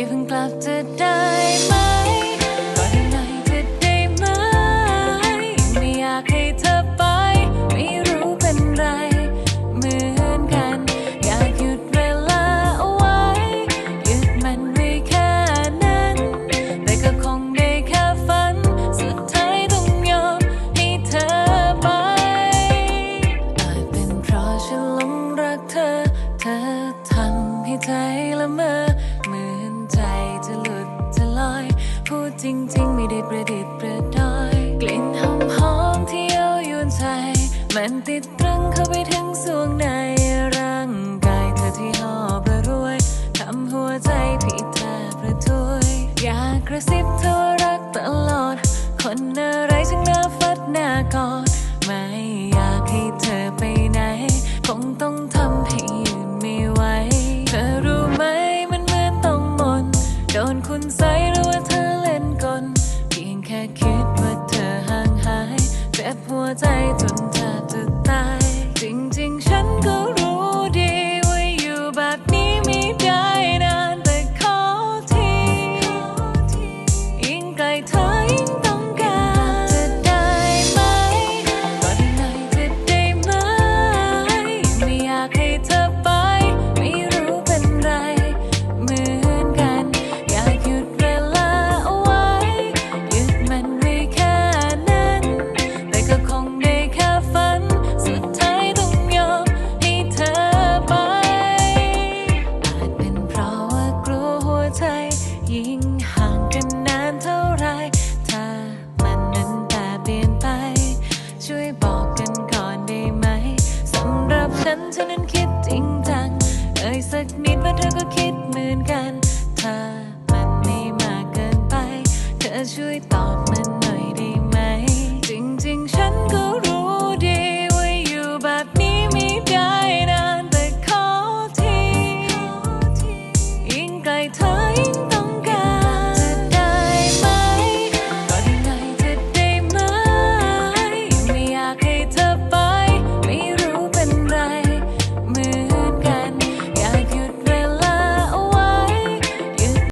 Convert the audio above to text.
อย่าเพิ่งกลับจะได้ไหมรอได้หน่อยจะได้ไหม ไม่อยากให้เธอไป ไม่รู้เป็นไร เหมือนกัน อยากหยุดเวลาเอาไว้ หยุดมันไว้แค่นั้น แต่ก็คงได้แค่ฝัน สุดท้ายต้องยอมให้เธอไป อาจเป็นเพราะฉันหลงรักเธอ เธอทำให้ใจละเมอ จริง ๆ ไม่ได้ประดิษฐ์ประดอยกลิ่นหอมหอมที่เย้ายวนใจ มันติดตรึงเข้าไปถึงสวงในร่างกายเธอที่หอบระรวยทำหัวใจพี่แทบระทุยอยากกระซิบเธอรักตลอดคนนั้น เธอนั้นคิดจริงจัง เอ่ยสักนิดว่าเธอก็คิดเหมือนกัน ถ้ามันไม่มากเกินไป เธอช่วยตอบ